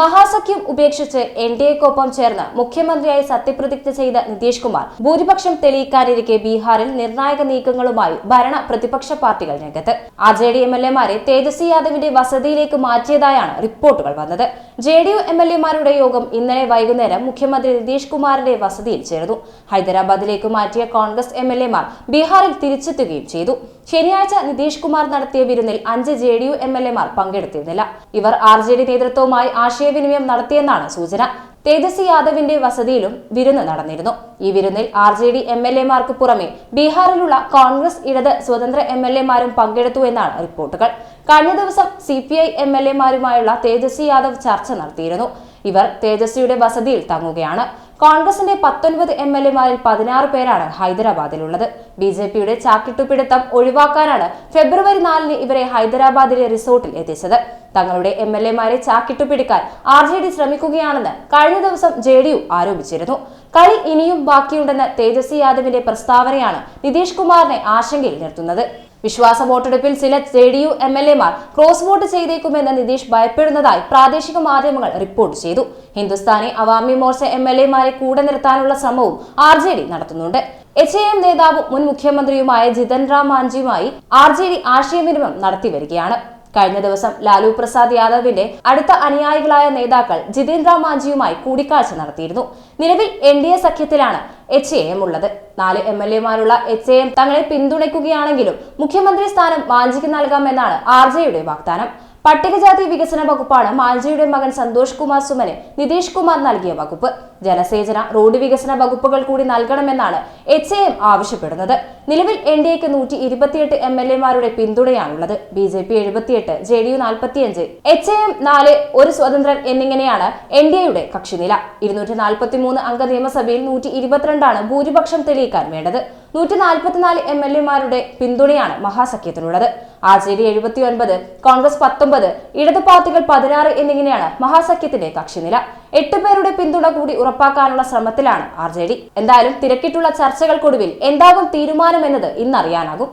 മഹാസഖ്യം ഉപേക്ഷിച്ച് N D എക്കൊപ്പം ചേർന്ന് മുഖ്യമന്ത്രിയായി സത്യപ്രതിജ്ഞ ചെയ്ത നിതീഷ് കുമാർ ഭൂരിപക്ഷം തെളിയിക്കാനിരിക്കെ ബീഹാറിൽ നിർണായക നീക്കങ്ങളുമായി ഭരണ പ്രതിപക്ഷ പാർട്ടികൾ രംഗത്ത്. R J D M L എമാരെ തേജസ്വി യാദവിന്റെ വസതിയിലേക്ക് മാറ്റിയതായാണ് റിപ്പോർട്ടുകൾ വന്നത്. J D U M L എമാരുടെ യോഗം ഇന്നലെ വൈകുന്നേരം മുഖ്യമന്ത്രി നിതീഷ് കുമാറിന്റെ വസതിയിൽ ചേർന്നു. ഹൈദരാബാദിലേക്ക് മാറ്റിയ കോൺഗ്രസ് എം എൽ എമാർ ബീഹാറിൽ തിരിച്ചെത്തുകയും ചെയ്തു. ശനിയാഴ്ച നിതീഷ് കുമാർ നടത്തിയ വിരുന്നിൽ അഞ്ച് J D U M L എമാർ പങ്കെടുത്തിരുന്നില്ല. ഇവർ ആർ ജെ ഡി നേതൃത്വവുമായി ആശയവിനിമയം നടത്തിയെന്നാണ് സൂചന. തേജസ്വി യാദവിന്റെ വസതിയിലും വിരുന്ന് നടന്നിരുന്നു. ഈ വിരുന്നിൽ R J D M L എമാർക്ക് പുറമെ ബീഹാറിലുള്ള കോൺഗ്രസ് ഇടത് സ്വതന്ത്ര എം എൽ എമാരും പങ്കെടുത്തു എന്നാണ് റിപ്പോർട്ടുകൾ. കഴിഞ്ഞ ദിവസം C P I M L എമാരുമായുള്ള Tejashwi Yadav ചർച്ച നടത്തിയിരുന്നു. ഇവർ തേജസ്വിയുടെ വസതിയിൽ തങ്ങുകയാണ്. കോൺഗ്രസിന്റെ പത്തൊൻപത് എം എൽ എമാരിൽ പതിനാറ് പേരാണ് ഹൈദരാബാദിലുള്ളത്. ബി ജെ പിയുടെ ചാക്കിട്ടുപിടുത്തം ഒഴിവാക്കാനാണ് ഫെബ്രുവരി നാലിന് ഇവരെ ഹൈദരാബാദിലെ റിസോർട്ടിൽ എത്തിച്ചത്. തങ്ങളുടെ എം എൽ എമാരെ ചാക്കിട്ടുപിടിക്കാൻ ആർ ജെ ഡി ശ്രമിക്കുകയാണെന്ന് കഴിഞ്ഞ ദിവസം ജെ ഡി യു ആരോപിച്ചിരുന്നു. കളി ഇനിയും ബാക്കിയുണ്ടെന്ന തേജസ്വി യാദവിന്റെ പ്രസ്താവനയാണ് നിതീഷ് കുമാറിനെ ആശങ്കയിൽ നിർത്തുന്നത്. വിശ്വാസ വോട്ടെടുപ്പിൽ ചില J D U M L എമാർ ക്രോസ് വോട്ട് ചെയ്തേക്കുമെന്ന് നിതീഷ് ഭയപ്പെടുന്നതായി പ്രാദേശിക മാധ്യമങ്ങൾ റിപ്പോർട്ട് ചെയ്തു. ഹിന്ദുസ്ഥാനി അവാമി മോർച്ച എം എൽ എമാരെ കൂടെ നിർത്താനുള്ള ശ്രമവും ആർ ജെ ഡി നടത്തുന്നുണ്ട്. എച്ച് എ എം നേതാവും മുൻ മുഖ്യമന്ത്രിയുമായ ജിതൻ റാം മാഞ്ചിയുമായി ആർ ജെ ഡി ആശയവിനിമയം നടത്തി വരികയാണ് കഴിഞ്ഞ ദിവസം ലാലു പ്രസാദ് യാദവിന്റെ അടുത്ത അനുയായികളായ നേതാക്കൾ ജിതേന്ദ്ര മാഞ്ചിയുമായി കൂടിക്കാഴ്ച നടത്തിയിരുന്നു. നിലവിൽ എൻ ഡി എ സഖ്യത്തിലാണ് എച്ച് എ എം ഉള്ളത്. നാല് എം എൽ എമാരുള്ള എച്ച് എ എം തങ്ങളെ പിന്തുണയ്ക്കുകയാണെങ്കിലും മുഖ്യമന്ത്രി സ്ഥാനം മാഞ്ചിക്ക് നൽകാമെന്നാണ് ആർ ജെയുടെ വാഗ്ദാനം. പട്ടികജാതി വികസന വകുപ്പാണ് മാൽജിയുടെ മകൻ സന്തോഷ് കുമാർ സുമന് നിതീഷ് കുമാർ നൽകിയ വകുപ്പ്. ജലസേചന റോഡ് വികസന വകുപ്പുകൾ കൂടി നൽകണമെന്നാണ് എച്ച് എ എം ആവശ്യപ്പെടുന്നത്. നിലവിൽ എൻ ഡി എക്ക് നൂറ്റി ഇരുപത്തിയെട്ട് എം എൽ എമാരുടെ പിന്തുണയാണുള്ളത്. ബി ജെ പി എഴുപത്തിയെട്ട് ജെ ഡി യു നാൽപ്പത്തിയഞ്ച് എച്ച് എ എം നാല് ഒരു സ്വതന്ത്രൻ എന്നിങ്ങനെയാണ് എൻ ഡി എയുടെ കക്ഷിനില. ഇരുന്നൂറ്റി നാൽപ്പത്തി മൂന്ന് അംഗ നിയമസഭയിൽ നൂറ്റി ഇരുപത്തിരണ്ടാണ് ഭൂരിപക്ഷം തെളിയിക്കാൻ വേണ്ടത്. നൂറ്റി നാൽപ്പത്തിനാല് എം എൽ എമാരുടെ പിന്തുണയാണ് മഹാസഖ്യത്തിനുള്ളത്. ആർ ജെ ഡി എഴുപത്തി ഒൻപത് കോൺഗ്രസ് പത്തൊമ്പത് ഇടതു പാർട്ടികൾ പതിനാറ് എന്നിങ്ങനെയാണ് മഹാസഖ്യത്തിന്റെ കക്ഷിനില. എട്ട് പേരുടെ പിന്തുണ കൂടി ഉറപ്പാക്കാനുള്ള ശ്രമത്തിലാണ് ആർ ജെ ഡി എന്തായാലും തിരക്കിട്ടുള്ള ചർച്ചകൾക്കൊടുവിൽ എന്താകും തീരുമാനമെന്നത് ഇന്നറിയാനാകും.